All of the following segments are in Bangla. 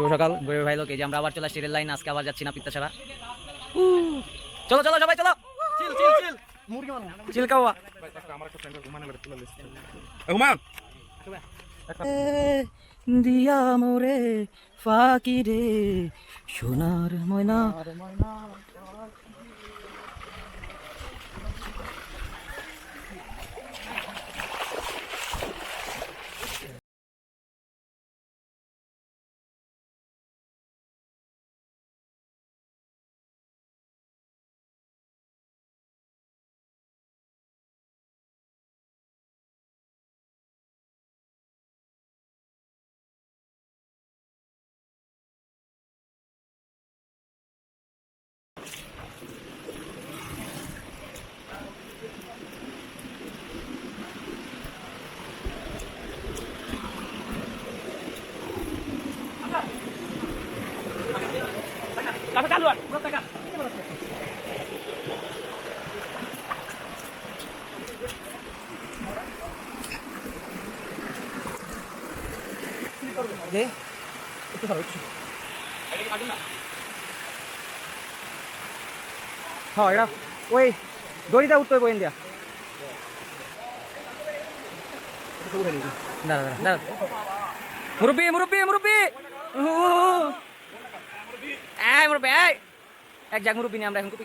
শুভ সকাল। গরিব ভাই লোক এই যে আমরা আবার চলে আসছি রেল লাইন আজকে আবার যাচ্ছি না পিতা ছাড়া চলো চলো সবাই চলো। চিল চিল চিল। চিল কাওয়া হুমায়ুন। দিয়া মোরে ফাঁকি রে সোনার ময়না দে একটু সরো একটু হ্যাঁ এটা ওই দড়িটা উঠতে হবে ইন্ডিয়া। দাঁড়া দাঁড়া দাঁড়া। মুরব্বি মুরব্বি মুরব্বি। এই মুরব্বি এক জাগ মুরব্বি নিয়ে আমরা এখন কুপি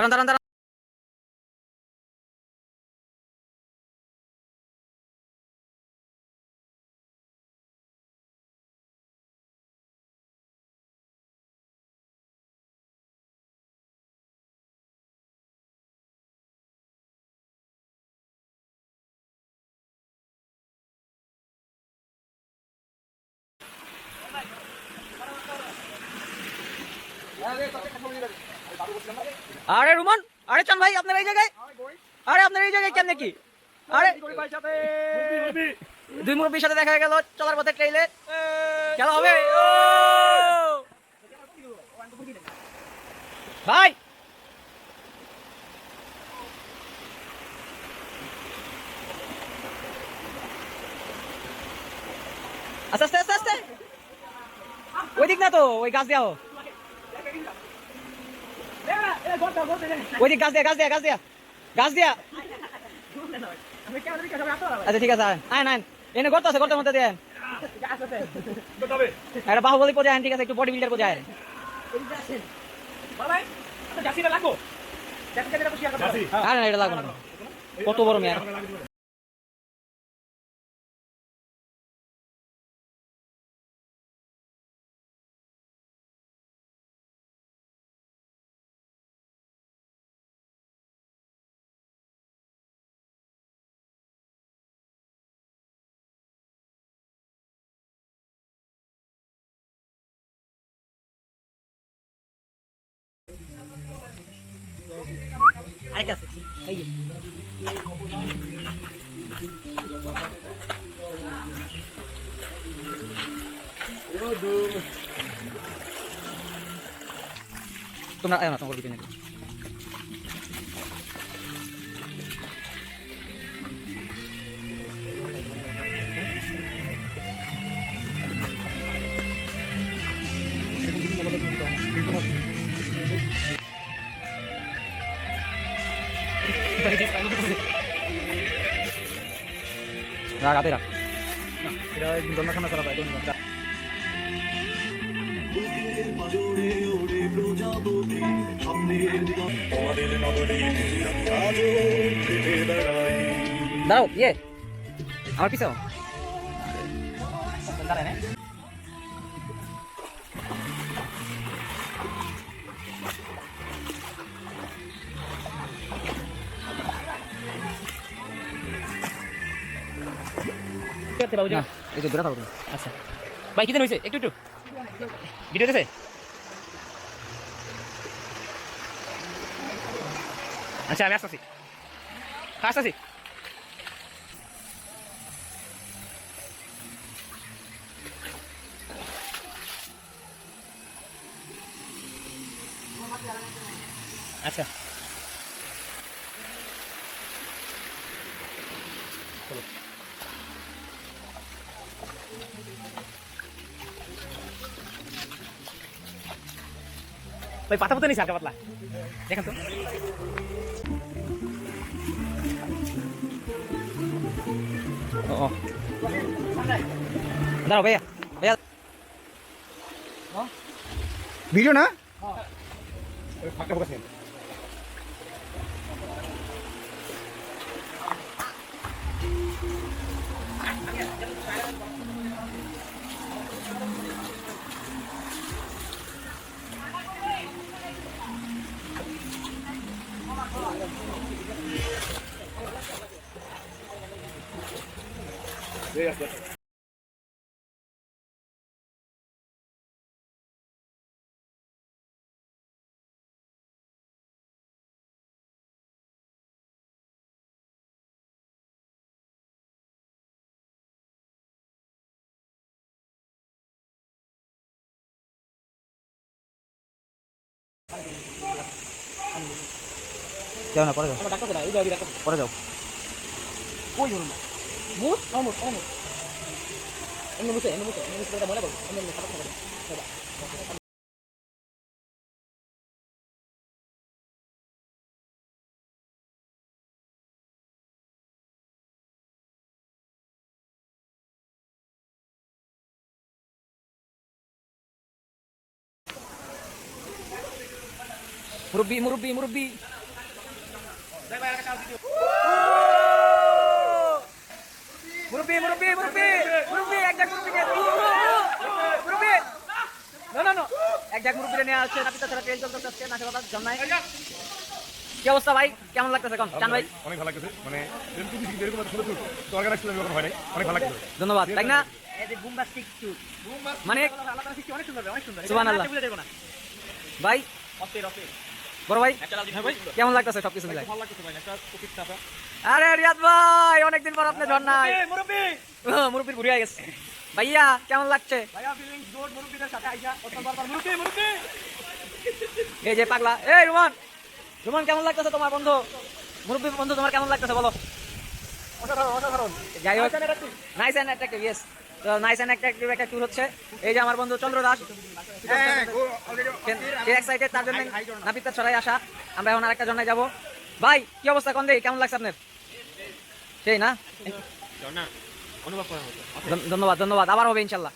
দাঁড়ান দাঁড়ান দাঁড়ান আরে রুমান, আরে চান ভাই, আপনার এই জায়গায়? আরে আপনার এই জায়গায় কেমনে কি? আরে দুই মুরব্বীর সাথে দেখা গেল, চলার পথে ট্রেইলে খেলা হবে। ভাই! আস্তে আস্তে আস্তে ওই দিক না তো, ওই গাছ দেওয়া ওই দিক গাছ দিয়া গাছ দিয়া গাছ দিয়া। গাছ দিয়া। আচ্ছা ঠিক আছে আয়। নাইন এনে গর্ত আছে গর্তের মধ্যে দেন একটা বাহুবলী পর্যায়ে ঠিক আছে একটু বডি বিল্ডার পর্যায়ে আন। আরে না এটা লাগবে না। কত বড় মেয়ার আরেকটা আছে এই যে তোমরা আয় না তোমার দিকে রাখ হাতে রাখ। এটা দন্ডখানা করা হয় দাঁড়াও ইয়ে আমার পিছাও। দাঁড়ায় যে দূরে থাকো। আচ্ছা। ভাই, কি হয়েছে? একটু একটু। ভিডিও দিছে আচ্ছা আমি আসতেছি। আসতেছি আচ্ছা। ভাই পাতা পাতা নিছে হালকা পাতলা। দেখেন তো। দাঁড়াও ভাইয়া ভাইয়া। ভিডিও না? যাও না পরে যাও আমার ডাক্তার কোথায় এই যাও ডাক্তার পরে যাও কই ধরুন মুখ আমার মুখ আমার মুখ এমনি মুখে এমনি মুখে এমনি মুখে এটা মনে করো এমনি এমনি খারাপ খারাপ মুরব্বি মুরব্বি মুরব্বি মুরব্বি মুরব্বি মুরব্বি মুরব্বি এক জাগ মুরব্বি নিয়ে মুরব্বি। না না না এক জাগ মুরব্বি নিয়ে আসছে নাপিতা ছাড়া তেল চলতে আসছে নাচে কথা জন্মায় কি অবস্থা ভাই? কেমন লাগতেছে এখন? চান ভাই? অনেক ভালো লাগতেছে মানে এরকম এরকম একটা ছোট তো অর্গানাইজ করলে আমি হয় নাই অনেক ভালো লাগতেছে। ধন্যবাদ তাই না? মানে অনেক সুন্দর অনেক সুন্দর। সুবহানাল্লাহ। বুঝে দেবো না। ভাই? অস্থির অস্থির বড় ভাই কেমন লাগতেছে সবকিছু মিলাই ভালো লাগতেছে ভাই একটা টপিক চাপা আরে রিয়াদ ভাই অনেকদিন পর আপনি ঝর্ণায় মুরব্বি ঘুরে গেছে। ভাইয়া কেমন লাগছে? ভাইয়া ফিলিংস গুড মুরব্বিদের সাথে আইসা প্রথম বার মুরব্বি মুরব্বি! এই যে পাগলা এই রুমান রুমান কেমন লাগতেছে তোমার বন্ধু? মুরব্বী বন্ধু তোমার কেমন লাগতেছে বলো? অসাধারণ অসাধারণ। যাই হোক নাইস অ্যান্ড অ্যাট্রাক্টিভ ইয়েস তো নাইস অ্যান্ড অ্যাট্রাক্টিভ একটা ট্যুর হচ্ছে। এই যে আমার বন্ধু চন্দ্র দাস। এক্সাইটেড তার জন্য নাপিতার ছড়াই আসা। আমরা এখন আরেকটা জন্যায় যাব। ভাই কি অবস্থা কোন দিকে কেমন লাগছে আপনার? সেই না? ধন্যবাদ ধন্যবাদ। আবার হবে ইনশাল্লাহ।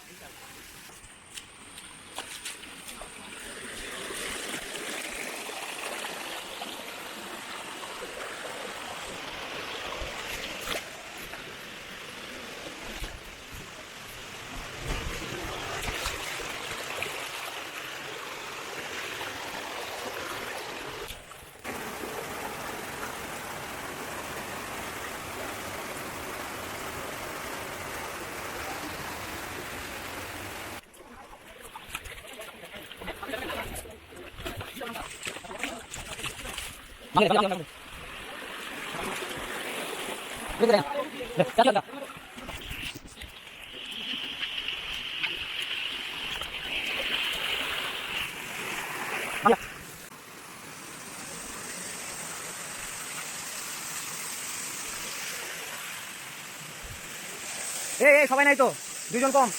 এই এই সবাই নাই তো। দুজন কম।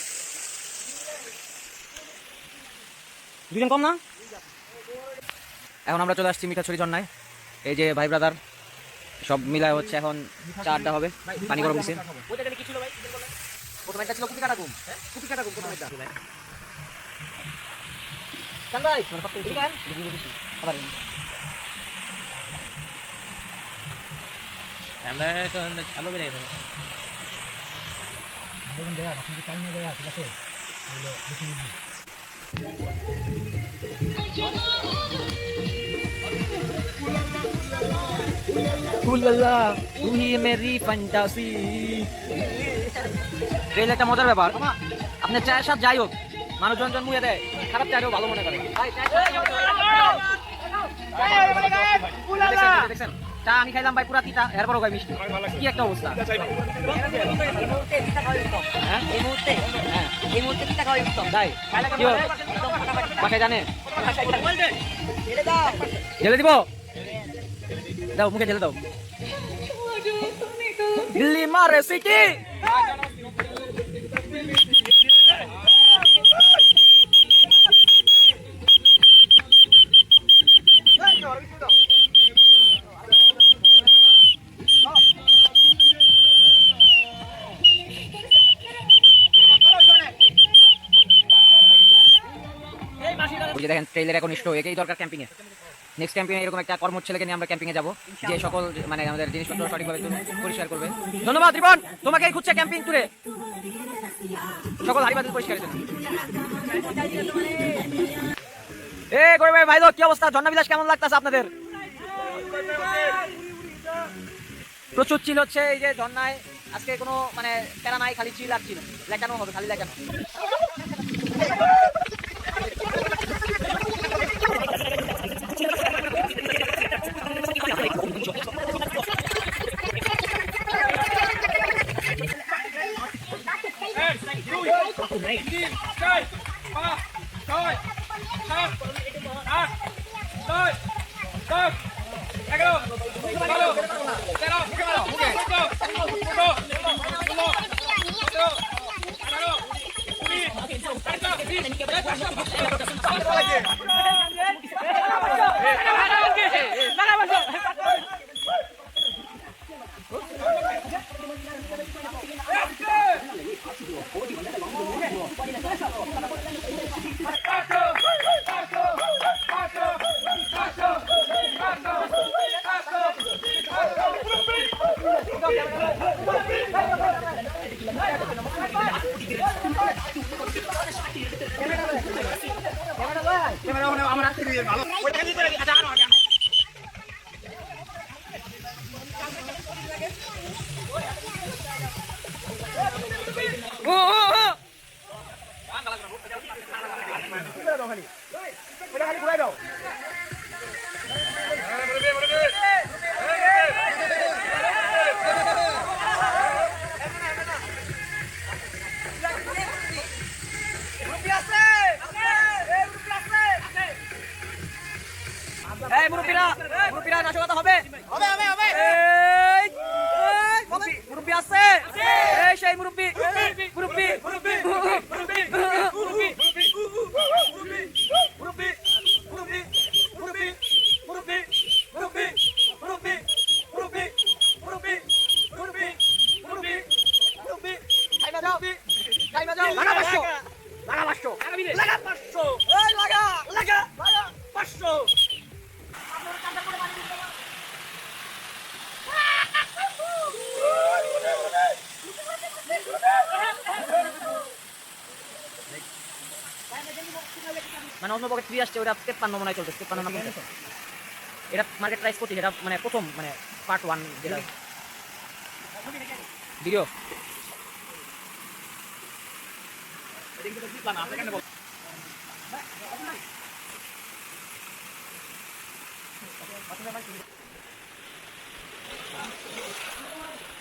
দুজন কম না? এখন আমরা চলে আসছি মিঠাছড়ি ঝর্ণায়। এই যে ভাই ব্রাদার সব মিলায় হচ্ছে এখন চা আড্ডা হবে, পানি গরম দিছে। আমরা tu hi meri fantasi. Trail একটা মজার ব্যাপার। আপনার চায়ের সাথে যাই হোক মানুষজন জন মুয়ে দেয় খারাপ চায়েরও ভালো মনে করে। দেখছেন চা আমি খাইলাম ভাই পুরা তিতা এরপরও ভাই মিষ্টি। কি একটা অবস্থা। হ্যাঁ? এই মুহূর্তে হ্যাঁ এই মুহূর্তে কি টাকা উত্তম তাই বাসায় জানে? ঢেলে দিব? দাও মুখে ঢেলে দাও। lima rezeki দেখেন ট্রেলার এখন ইষ্ট হয়ে গেই দরকার ক্যাম্পিংয়ে নেক্সট ক্যাম্পিং এরকম একটা কর্মঠ ছেলেকে নিয়ে আমরা ক্যাম্পিং এ যাব। যে সকল মানে আমাদের জিনিসপত্র সঠিকভাবে পরিষ্কার করবে। ধন্যবাদ রিবন তোমাকেই খুঁজছে ক্যাম্পিং টুরে সকল হারিবাদ পরিষ্কার জন্য। এ গরিব ভাই কি অবস্থা? ঝর্ণা বিলাস কেমন লাগতেছে আপনাদের? প্রচুর চিল হচ্ছে এই যে ঝর্ণায়। আজকে কোনো মানে প্যারা নাই, খালি চিল আর চিল। লেখানো হবে, খালি লেখানো। 上去！ফ্রি আসছে ওটা তেপ্পান্ন মনে হয় চলছে, তেপ্পান্ন না এটা মার্কেট প্রাইস পঁচিশ এটা মানে প্রথম মানে পার্ট ওয়ান যেটা। ভিডিও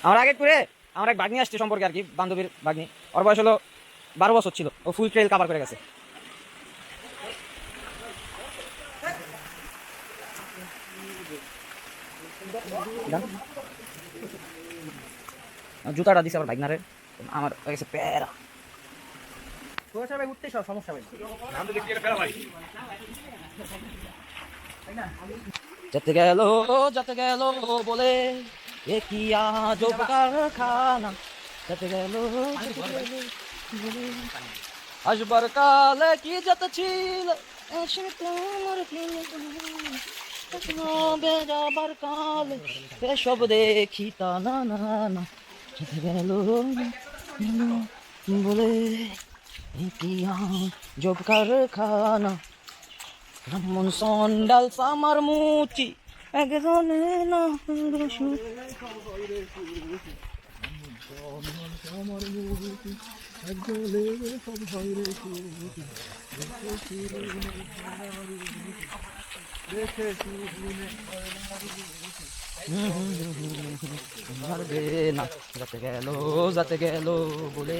আমার আগে করে আমার এক বাগনি আসছে সম্পর্কে আর কি, বান্ধবীর বাগনি ওর বয়স হলো বারো বছর ছিল, ও ফুল ট্রেল কাভার করে গেছে। জুতাটা দিছে আবার বাইকনারে আমার গেছে প্যারা। উঠতে সব সমস্যা যেতে গেল যেতে গেল বলে, এ কি আজব কারখানা? যেতে গেল। আসবার কালে কি যেত ছিল? তোমার এসব দেখি তা না না না গেল বলে আজব কারখানা? মন সন্ডাল সামার মুচি একজনে না না, যাতে গেল যাতে গেল বলে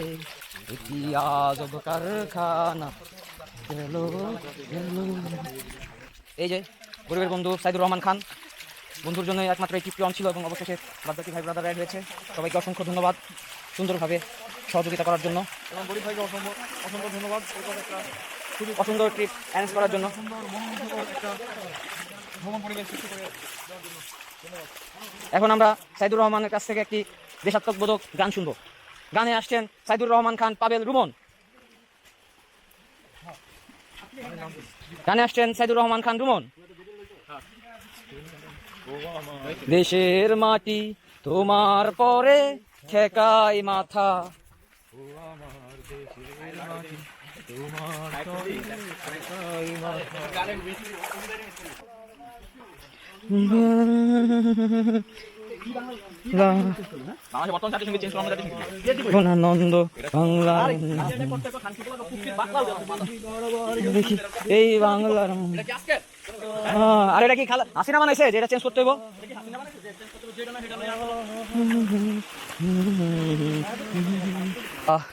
আজব কারখানা। গেল গেল। এই যে, গরিবের বন্ধু সাইদুর রহমান খান, বন্ধুর জন্য একমাত্র টিপটি অন ছিল এবং অবশেষে বাদবাকি ভাই ব্রাদার অ্যাড হয়েছে। সবাইকে অসংখ্য ধন্যবাদ সুন্দরভাবে সহযোগিতা করার জন্য। এবং গরিব ভাইকে অসংখ্য অসংখ্য ধন্যবাদ। একটা খুবই অসুন্দর ট্রিপ অ্যারেঞ্জ করার জন্য। এখন আমরা সাইদুর রহমানের কাছ থেকে একটি দেশাত্মকবোধক গান শুনব। গানে আসছেন সাইদুর রহমান খান, পাবেল রুমন। গানে আসছেন সাইদুর রহমান খান রুমন। দেশের মাটি তোমার পরে ঠেকাই মাথা। আনন্দ বাংলা দেখি এই বাংলার আর এটা কি খালা হাসিনা বানাইছে যে এটা চেঞ্জ করতে হইব আহ,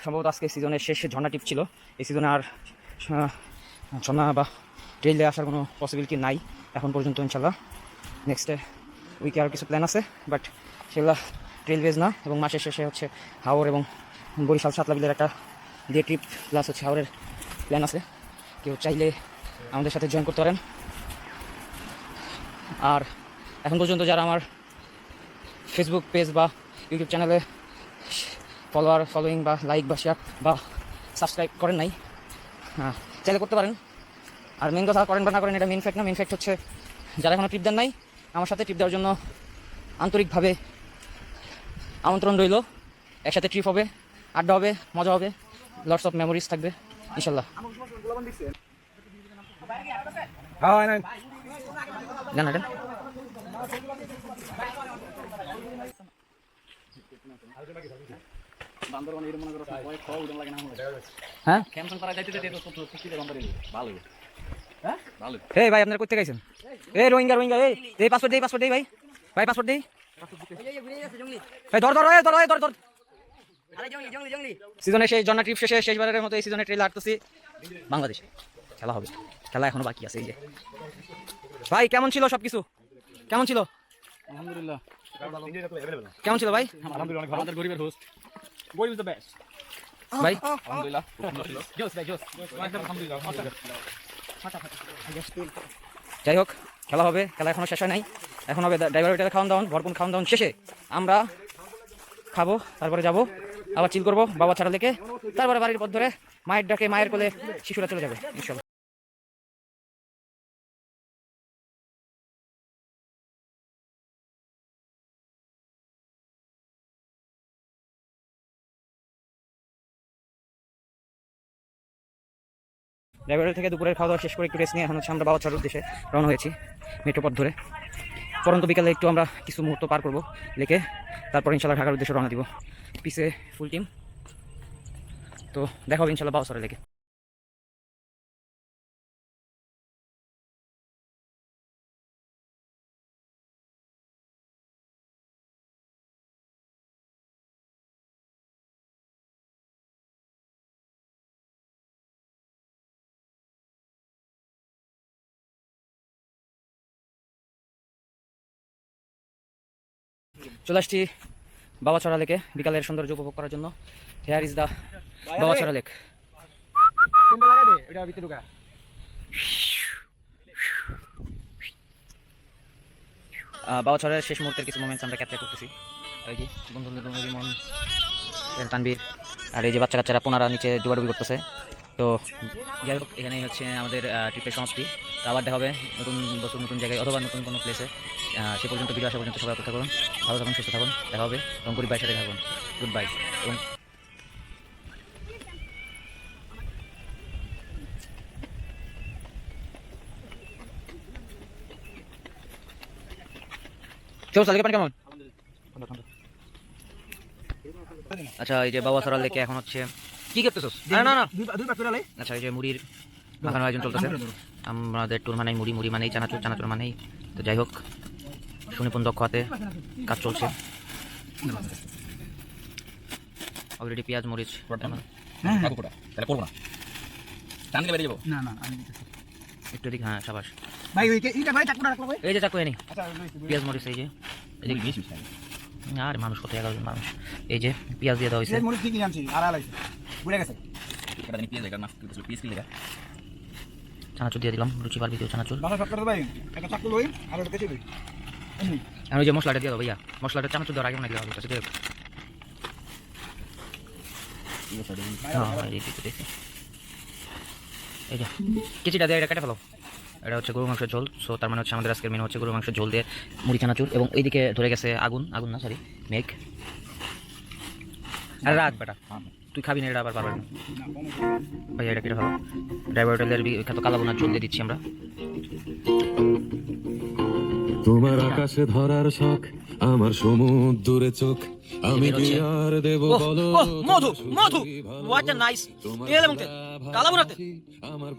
সম্ভবত আজকে সিজনের শেষ ঝর্ণা টিপ ছিল। এই সিজনে আর ঝর্ণা বা ট্রেলে আসার কোনো পসিবিলিটি নাই। এখন পর্যন্ত ইনশাল্লাহ নেক্সটে উইকে আর কিছু প্ল্যান আছে বাট সেগুলা ট্রেলওয়েজ না। এবং মাসের শেষে হচ্ছে হাওড় এবং বরিশাল সাতলা বিলের একটা ডে ট্রিপ প্লাস হচ্ছে হাওরের প্ল্যান আছে। কেউ চাইলে আমাদের সাথে জয়েন করতে পারেন। আর এখন পর্যন্ত যারা আমার ফেসবুক পেজ বা ইউটিউব চ্যানেলে ফলোয়ার ফলোয়িং বা লাইক বা শেয়ার বা সাবস্ক্রাইব করেন নাই। হ্যাঁ চাইলে করতে পারেন। আর মেন কথা করেন বা না করেন এটা মেন ফ্যাক্ট না মেন ফ্যাক্ট হচ্ছে যারা এখনও টিপ দেন নাই আমার সাথে টিপ দেওয়ার জন্য আন্তরিকভাবে আমন্ত্রণ রইল। একসাথে ট্রিপ হবে আড্ডা হবে মজা হবে লটস অফ মেমোরিজ থাকবে ইনশাল্লাহ। হ্যাঁ? হ্যাঁ? এই ভাই আপনারা করতে গেছেন এই রোহিঙ্গা রোহিঙ্গা এই এই পাসপোর্ট দেই পাসপোর্ট দেই ভাই। ভাই পাসপোর্ট দেই। এই ধর ধর এই ধর এই ধর ধর। সিজনে সেই জন্না ট্রিপ শেষে শেষবারের মতো এই সিজনে ট্রেলে আটতেছি। বাংলাদেশে। খেলা হবে। খেলা এখনও বাকি আছে এই যে। ভাই কেমন ছিল সবকিছু? কেমন ছিল? আলহামদুলিল্লাহ। কেমন ছিল ভাই? আলহামদুলিল্লাহ আমাদের গরিবের হোস্ট গরিব is the best? ভাই আলহামদুলিল্লাহ জোস ভাই জোস আলহামদুলিল্লাহ যাই হোক খেলা হবে খেলা এখনও শেষ হয় নাই। এখন হবে ড্রাইভার ওইটাতে খাওয়ান দাওয়ান ভরপুর খাওয়ান দাওয়ান শেষে আমরা খাব তারপরে যাব আবার চিল করব বাবা ছাড়া লেকে তারপরে বাড়ির পথ ধরে মায়ের ডাকে মায়ের কোলে শিশুরা চলে যাবে ইনশাল্লাহ। ড্রাইভারের থেকে দুপুরের খাওয়া দাওয়া শেষ করে একটু রেস্ট নিয়ে এখন হচ্ছে আমরা বাবা ছাড়ার দেশে রওনা হয়েছি মেট্রো পথ ধরে। পরন্ত বিকালে একটু আমরা কিছু মুহূর্ত পার করব, লেকে তারপর ইনশাল্লাহ ঢাকার উদ্দেশ্যে রওনা দিব। পিসে ফুল টিম তো দেখা হবে ইনশাল্লাহ বাবা ছাড়া লেকে। চলে আসছি বাবাছড়া লেকে, বিকালের সৌন্দর্য উপভোগ করার জন্য। Here is the Babachara lake. বাবাছড়ার শেষ মুহূর্তের কিছু মোমেন্টস আমরা ক্যাপচার করতেছি। এই যে বন্ধু মন তানবীর আর এই যে বাচ্চা কাচ্চারা পোনারা নিচে ডুবাডুবি করতেছে। তো যাই হোক, এখানেই হচ্ছে আমাদের ট্রিপের সমাপ্তি। তো আবার দেখা হবে নতুন বছর, নতুন জায়গায়, অথবা নতুন কোনো প্লেসে সে পর্যন্ত ভিডিও আসা পর্যন্ত সবাই অপেক্ষা করুন। ভালো থাকুন সুস্থ থাকুন দেখা হবে। এবং গরিব ভাইয়ের সাথে থাকুন। গুড বাই এবং চলো সালিকে পানি কেমন? আচ্ছা এই যে বাবা সরাল লেকে এখন হচ্ছে কি করতেছস? আরে না না। দুই দুই পাক করে লাই আচ্ছা এই যে মুড়ির মাখানোর আয়োজন চলতেছে। আমাদের টুর মানে মুড়ি মুড়ি মানেই চানাচুর চানাচুর মানেই। তো যাই হোক সুনিপুণ দক্ষ হাতে কাজ চলছে? অলরেডি পেঁয়াজ মরিচ তাহলে করব না। টান বেরিয়ে যাব? না না একটু এদিক হ্যাঁ সাবাস। ভাই ওই এইটা ভাই চাকুটা রাখল ভাই। এই যে চাকু এনি আচ্ছা পেঁয়াজ মরিচ এই যে। আর মানুষ কোথায় এগারো জন মানুষ। এই যে পেঁয়াজ দিয়ে দেওয়া হয়েছে। ঠিকই আনছি? আর আলাইছে বুড়ে গেছে। এটা জানি পেঁয়াজ লেখা মাছ পিস কি লেখা চানাচুর দিয়ে দিলাম রুচি পার ভিডিও চানাচুর। ভাই। একটা চাকু লই আর ওটা কেটে আর ওই যে মশলাটা দিয়ে দাও ভাইয়া। মশলাটা চানাচুর দেওয়ার আগে মনে দেওয়া হবে হ্যাঁ, এই যে কিছুটা দিয়ে এটা কেটে ফেলো। এটা হচ্ছে গরু মাংসের ঝোল সো তার মানে হচ্ছে আমাদের আজকের মেনু হচ্ছে গরু মাংসের ঝোল দিয়ে মুড়ি চানাচুর এবং এইদিকে ধরে গেছে আগুন আগুন না সরি মেঘ। আর রাত বেটা তুই খাবি না এটা আবার পারবেন না। ভাই এটা কেটে ফেলো। ড্রাইভার হোটেলের বিখ্যাত কালাবোনার ঝোল দিয়ে দিচ্ছি আমরা। তোমার আকাশে ধরার শখ আমার সমুদ্রে চোখ। আমি কি আর দেব বলো মধু মধু। হোয়াট আ নাইস তেল এবং তেল আমার